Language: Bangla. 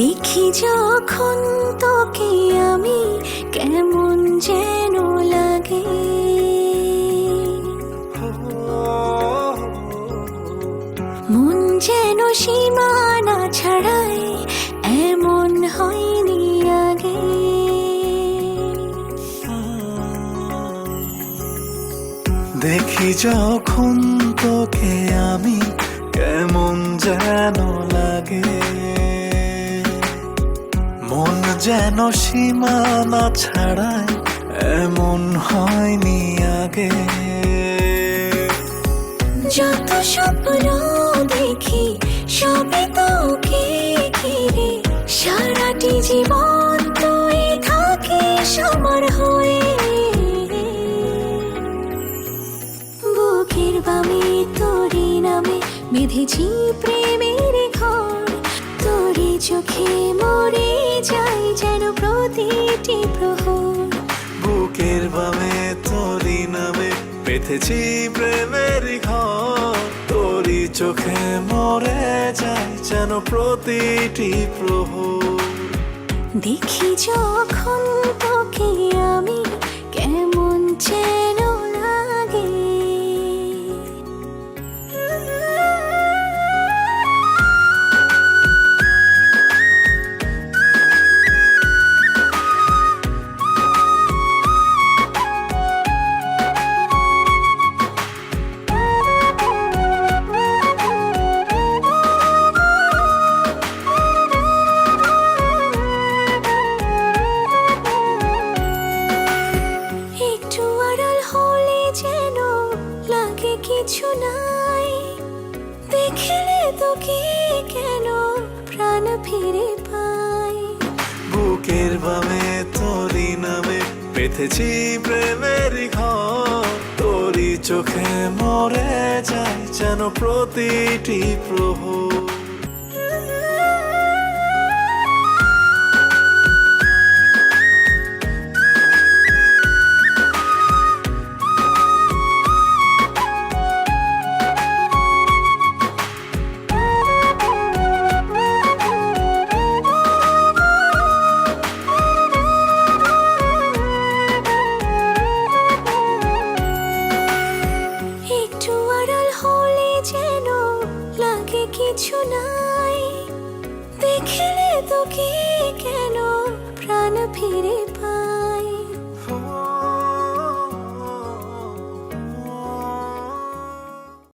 দেখি যখন তোকে আমি কেমন যেন লাগে। মন যেন সীমানা ছাড়াই এমন হয়নি আগে। দেখি যখন তোকে আমি কেমন যেন লাগে। মন যেন সীমানা ছাড়াই এমন হয়নি আগে। যত স্বপ্ন দেখি সবে তোকে ঘিরে। সারাটি জীবন তুই থাকিস আমার হয়ে। বুকের বামে তোরি নামে বেঁধেছি প্রেমের পেতেছি প্রেমের ঘর। তোরি চোখে মরে যায় যেন প্রতিটি প্রহর। দেখি যখন কিছু নাই। দেখলে তোকে কেন প্রাণ ফিরে পাই? বুকের বামে তোরি নামে পেতেছি প্রেমের ঘর। তোরি চোখে মরে যায় যেন প্রতিটি প্রহর। কিছু নাই। দেখলে তোকে কেন প্রাণ ফিরে